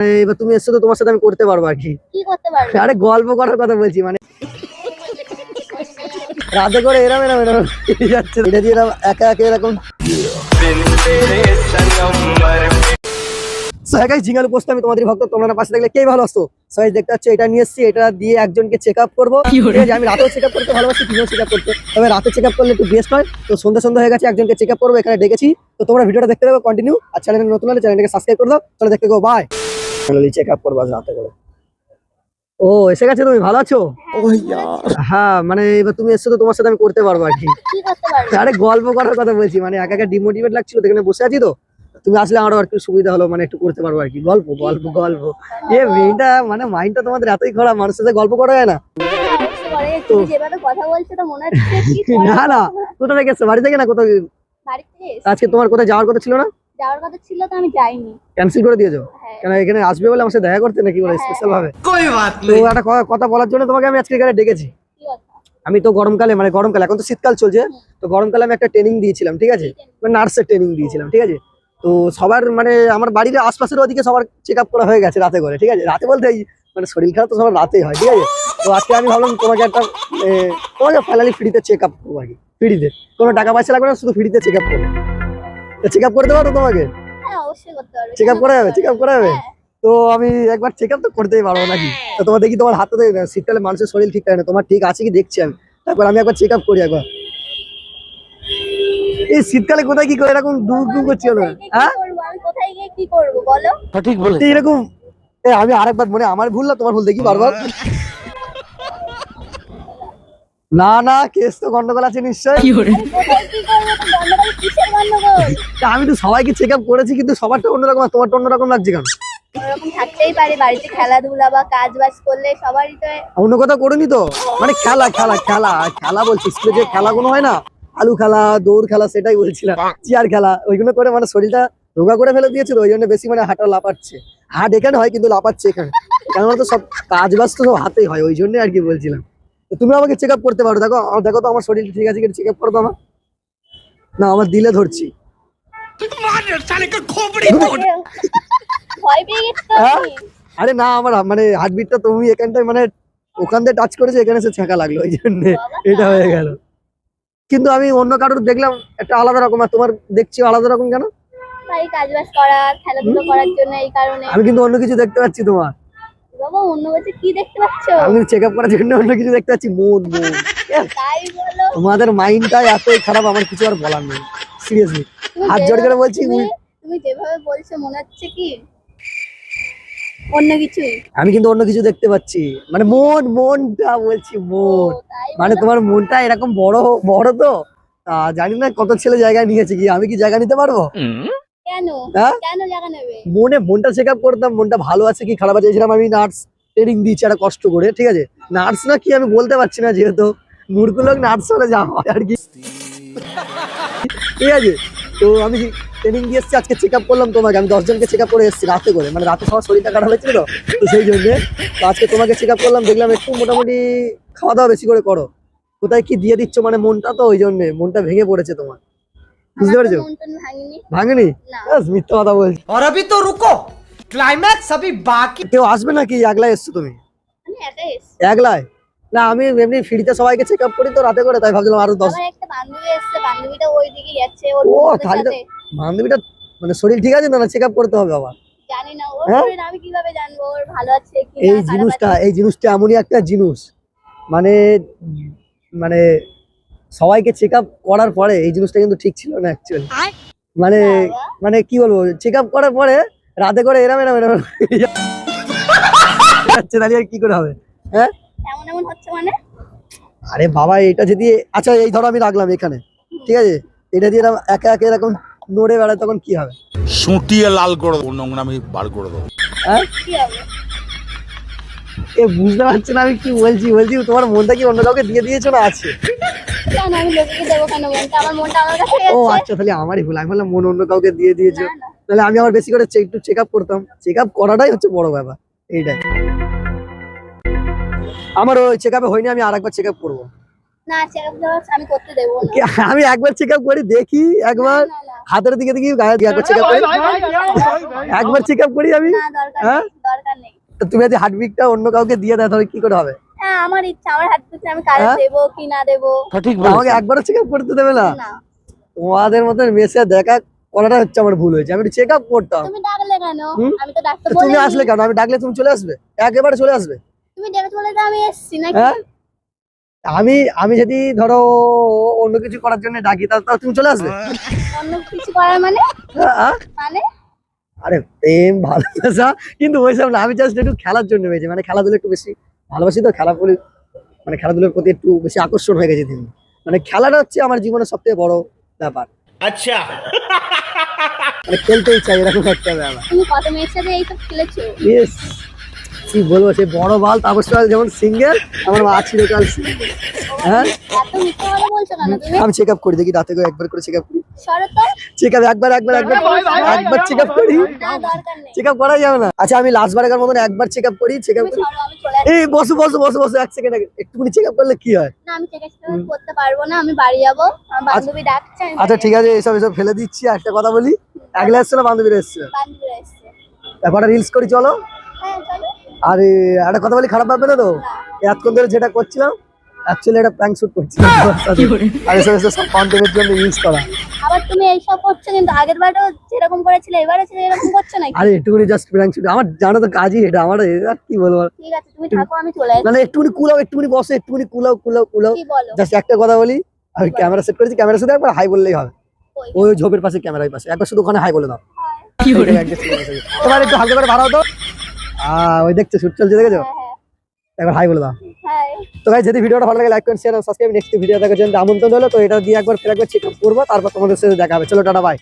এবার তুমি এসছো তো তোমার সাথে আমি করতে পারব আর কি। কি করতে পারবে? আরে গল্প করার কথা বলছি মানে। রাতে করে এরম এরম এরম। যাচ্ছে এটা দিয়ে এরম একা একা এরকম। সবাই ঝিঙ্গালু পোস্ট আমি তোমাদের ভক্ত তোমরা পাশে থাকলে কে ভালো আসতো সবাই দেখতে পাচ্ছ এটা নিয়ে এসছি এটা দিয়ে একজনকে চেক আপ করব আমি রাতেও চেক আপ করতে ভালোবাসি দিনেও চেক আপ করতে। তবে রাতে চেক আপ করলে একটু বেস্ট হয়। তো সন্ধ্যা সন্ধ্যা হয়ে গেছে একজনকে চেক আপ করব এখানে ডেকেছি। তো তোমরা ভিডিওটা দেখতে দেবো কন্টিনিউ আর চ্যানেল নতুন হলে চ্যানেলটাকে সাবস্ক্রাইব করে দাও। তাহলে দেখতে গো বাই চেক আপ করব রাতে করে। ও এসে গেছে তুমি? ভালো আছো? হ্যাঁ মানে এবার তুমি এসছো তো তোমার সাথে আমি করতে পারব আর কি। কি করতে পারবে? আরে গল্প করার কথা বলছি মানে একা একা ডিমোটিভেট লাগছিল এখানে বসে আছি তো। তুমি আসলে আমারও আর কি সুবিধা হলো মানে একটু করতে পারব আর কি। গল্প গল্প গল্প। এ মেয়েটা মানে মাইন্ডটা তোমাদের এতই খারাপ মানুষের সাথে গল্প করা যায় না। তো মনে না না কোথা থেকে এসছো? বাড়ি থেকে না কোথাও? বাড়ি থেকে এসে আজকে তোমার কোথায় যাওয়ার কথা ছিল না? যাওয়ার কথা ছিল তো আমি যাইনি। ক্যান্সেল করে দিয়েছ? হ্যাঁ। কেন এখানে আসবে বলে আমার দেখা করতে নাকি বলে স্পেশাল হ্যাঁ। ভাবে? কই বাত নেই একটা কথা বলার জন্য তোমাকে আমি আজকে এখানে ডেকেছি। আমি তো গরমকালে মানে গরমকালে এখন তো শীতকাল চলছে হ্যাঁ। তো গরমকালে আমি একটা ট্রেনিং দিয়েছিলাম ঠিক আছে? মানে নার্সের ট্রেনিং দিয়েছিলাম ঠিক আছে? তো সবার মানে আমার বাড়ির আশপাশের ওদিকে সবার চেক আপ করা হয়ে গেছে রাতে করে ঠিক আছে? রাতে বলতে মানে শরীর খারাপ তো সবার রাতে হয় ঠিক আছে? তো আজকে আমি ভাবলাম তোমাকে একটা তোমাকে ফাইনালি ফ্রিতে চেক আপ করব আর কি ফ্রিতে কোনো টাকা পয়সা লাগবে না শুধু ফ্রিতে চেক আপ করব। চেক আপ করতে পারো তোমাকে? হ্যাঁ অবশ্যই করতে পারবে। চেক আপ করা যাবে চেক আপ করা যাবে হ্যাঁ। তো আমি একবার চেক আপ তো করতেই পারব নাকি? তো তোমার দেখি তোমার হাতে শীতকালে মানুষের শরীর ঠিক থাকে না। তোমার ঠিক আছে কি দেখছি আমি? তারপর আমি একবার চেক আপ করি একবার। এই শীতকালে কোথায় কি করে? এরকম দূর দূর করছি না কোথায় গিয়ে কি হ্যাঁ? করব? আমি কোথায় গিয়ে কি করব? বলো। এই এরকম এ আমি আরেকবার মানে আমার ভুল না তোমার ভুল দেখি বারবার। না না কেস তো গন্ডগোল আছে নিশ্চয় আমি কোথায় কি করব তো সবাইকে চেক আপ করেছি কিন্তু সবারটা অন্যরকম আর তোমারটা অন্যরকম লাগছে কেন? ওরকম থাকতেই পারে বাড়িতে খেলাধুলা বা কাজ বাজ করলে সবারই তো অন্য কথা করিনি তো? মানে খেলা খেলা খেলা খেলা বলছি স্কুলে যে খেলাগুলো হয় না আলু খেলা দৌড় খেলা সেটাই বলছিলাম চেয়ার খেলা ওইগুলো করে মানে শরীরটা রোগা করে ফেলে দিয়েছে তো ওই জন্য বেশি মানে হাঁটা লাপাচ্ছে হাট এখানে হয় কিন্তু লাপাচ্ছে এখানে। কেননা তো সব কাজ বাজ তো সব হাতেই হয় ওই জন্য আর কি বলছিলাম। তুমি আমাকে চেক আপ করতে পারো। দেখো দেখো তো আমার শরীর ঠিক আছে চেক আপ করো তো আমার। না আমার দিলে ধরছি। হ্যাঁ? আরে না আমার মানে হার্টবিটটা তুমি এখানটায় মানে ওখান দিয়ে টাচ করেছ এখানে সে ছাঁকা লাগল ওই জন্য এটা হয়ে গেল। কিন্তু আমি অন্য কারোর দেখলাম একটা আলাদা রকম আর তোমার দেখছি আলাদা রকম কেন? আমি কিন্তু অন্য কিছু দেখতে পাচ্ছি তোমার। বাবা অন্য বলছে কি দেখতে পাচ্ছ? আমি চেক আপ করার জন্য অন্য কিছু দেখতে পাচ্ছি মন মন। তাই বলো। তোমাদের মাইন্ডটা এতই খারাপ আমার কিছু আর বলার নেই। সিরিয়াসলি হাত জোড় করে বলছি তুমি যেভাবে বলছো মনে হচ্ছে কি অন্য কিছুই আমি কিন্তু অন্য কিছু দেখতে পাচ্ছি। মানে মন মনটা বলছি মন। মানে তোমার মনটা এরকম বড় বড় তো? তা জানি না কত ছেলে জায়গা নিয়েছে কি আমি কি জায়গা নিতে পারব? হ্যাঁ? মনে মনটা চেক আপ করতাম মনটা ভালো আছে কি খারাপ আছে। এছিলাম আমি নার্স ট্রেনিং দিচ্ছি একটা কষ্ট করে ঠিক আছে? নার্স না কি আমি বলতে পারছি না যেহেতু। মূর্খ লোক নার্স হলে যা হয় আর কি। ঠিক আছে? তো আমি ট্রেনিং দিয়ে এসেছি আজকে চেক আপ করলাম তোমাকে। আমি দশজনকে চেক আপ করে এসেছি রাতে করে। মানে রাতে সবার শরীরটা খারাপ হয়েছিল তো সেই জন্যে তো আজকে তোমাকে চেক আপ করলাম দেখলাম একটু মোটামুটি খাওয়া দাওয়া বেশি করে করো। কোথায় কি দিয়ে দিচ্ছ মানে মনটা তো ওই জন্যে মনটা ভেঙে পড়েছে তোমার। বুঝতে পারছ? ভাঙেনি। মিথ্যা কথা বলছি। অরবি তো রুকো। ক্লাইম্যাক্স আমি বাকি কেউ আসবে নাকি? একলা এসছো তুমি? একলাই না আমি এমনি ফ্রিতে সবাইকে চেক আপ করি তো রাতে করে তাই ভাবছিলাম আরও দশ ও তাহলে বান্ধবীটা মানে শরীর ঠিক আছে না? চেক আপ করতে হবে আবার। হ্যাঁ? এই জিনিসটা এই জিনিসটা এমনই একটা জিনিস। মানে মানে সবাইকে চেক আপ করার পরে এই জিনিসটা কিন্তু ঠিক ছিল না অ্যাকচুয়ালি মানে মানে কি বলব চেক আপ করার পরে রাতে করে এরম এরম এরম। যাচ্ছে তাহলে আর কি করে হবে? হ্যাঁ? এমন এমন হচ্ছে মানে? আরে বাবা এটা যদি আচ্ছা এই ধরো আমি রাখলাম এখানে ঠিক আছে? এটা দিয়ে এরম একা একা এরকম নড়ে বেড়ায় তখন কি হবে? সুটিয়ে লাল করে দেবো নোংরামি বার করে দেবো। হ্যাঁ? এ বুঝতে পারছি না আমি কি বলছি বলছি তোমার মনটা কি অন্য কাউকে দিয়ে দিয়েছ না আছে? কেন? আমি লোককে দেবো কেন মনটা আমার মনটা আমার কাছে ও আচ্ছা তাহলে আমারই ভুল। আমি বললাম মন অন্য কাউকে দিয়ে দিয়েছ। তাহলে আমি আবার বেশি করে একটু চেক আপ করতাম। চেক আপ করাটাই হচ্ছে বড় ব্যাপার। এইটাই। আমার ওই চেক আপে হয়নি আমি আরেকবার চেক আপ করব। না চেক আমি করতে দেবো আমি একবার চেক আপ করি দেখি একবার। হাতের দিকে দেখি গায়ে দিয়ে একবার চেক আপ করি। একবার চেক আপ করি আমি। হ্যাঁ? তুমি যদি হার্টবিটটা অন্য কাউকে দিয়ে দাও তাহলে কি করে হবে? আমার ইচ্ছা আমার হাত আমি কাজ হ্যাঁ? দেবো কি না দেবো? আমাকে একবারও চেক আপ করতে দেবে না? তোমাদের মতন মেসে দেখা করাটা হচ্ছে আমার ভুল হয়েছে। আমি চেক আপ করতাম। তুমি ডাকলে কেন? আমি তো ডাকতে তো তুমি আসলে কেন? আমি ডাকলে তুমি চলে আসবে? একেবারে চলে আসবে? তুমি ডেকে বলে তো আমি এসেছি নাকি? হ্যাঁ? আমি আমি যদি ধরো অন্য কিছু করার জন্য ডাকি তাহলে তুমি চলে আসবে? অন্য কিছু করার মানে? হ্যাঁ? মানে? আরে প্রেম ভালোবাসা কিন্তু ওইসব না আমি জাস্ট একটু খেলার জন্য হয়েছে। মানে খেলাধুলো একটু বেশি ভালোবাসি তো খেলা বলে মানে খেলাধুলোর প্রতি একটু বেশি আকর্ষণ হয়ে গেছে দিন মানে খেলাটা হচ্ছে আমার জীবনের সব থেকে বড় ব্যাপার। আচ্ছা। মানে খেলতেই চাই এরকম একটা ব্যাপার। তুমি কত মেয়ের সাথে এইসব খেলেছো? ইয়েস কি বলব সে বড় বাল তাপস পাল যেমন সিঙ্গেল আমার মা ছিল কাল হ্যাঁ? আমি চেক আপ করি দেখি রাতে করে একবার করে চেক আপ করি। চেক আপ একবার একবার একবার একবার চেক আপ করি। চেক আপ করা যাবে না। আচ্ছা আমি লাস্ট বারের মতন একবার চেক আপ করি চেক আপ এই বসো বসো বসো বসো এক সেকেন্ড একটুখানি চেক আপ করলে কি হয়? না আমি চেক করতে পারব না আমি বাড়ি যাব। আমার বান্ধবী ডাকছে আচ্ছা ঠিক আছে এসব এসব ফেলে দিচ্ছি একটা কথা বলি। একলা এসছে না বান্ধবীরা এসছে? বান্ধবীরা এসছে। ব্যাপারটা রিলস করি চলো। হ্যাঁ চলো। আর একটা কথা বলি খারাপ ভাববে না তো? এতক্ষণ ধরে যেটা করছিলাম অ্যাকচুয়ালি এটা প্র্যাঙ্ক শুট করছিলাম আর এসব এসব সব কন্টেন্টের জন্য ইউজ করা। আবার তুমি এইসব করছ কিন্তু আগের বারও যেরকম করেছিলে এবারে ছিল এরকম করছ নাকি? আরে একটুখানি জাস্ট প্র্যাঙ্ক শুট আমার জানো তো কাজই এটা আমার আর কি বলব? ঠিক আছে তুমি থাকো আমি চলে আসছি মানে একটুখানি কুলাও একটুখানি বসে একটুখানি কুলাও কুলাও কুলাও কি বলো? জাস্ট একটা কথা বলি আমি ক্যামেরা সেট করেছি ক্যামেরা সাথে একবার হাই বললেই হবে। ওই। ওই ঝোপের পাশে ক্যামেরার পাশে। একবার শুধু ওখানে হাই বলে দাও। হ্যাঁ এবার একটু হালকা করে বাড়াও তো। আহ ওই দেখছ শুট চলছে দেখেছ? হ্যাঁ একবার হাই বলে দাও। হ্যাঁ তো ভাই যদি ভিডিওটা ভালো লাগে লাইক করেন শেয়ার সাবস্ক্রাইব নেক্সট ভিডিও দেখার জন্য আমন্ত্রণ হলো তো এটা দিয়ে একবার ফের একবার চেক করব তারপর তোমাদের সাথে দেখা হবে। চলো, টাটা বাই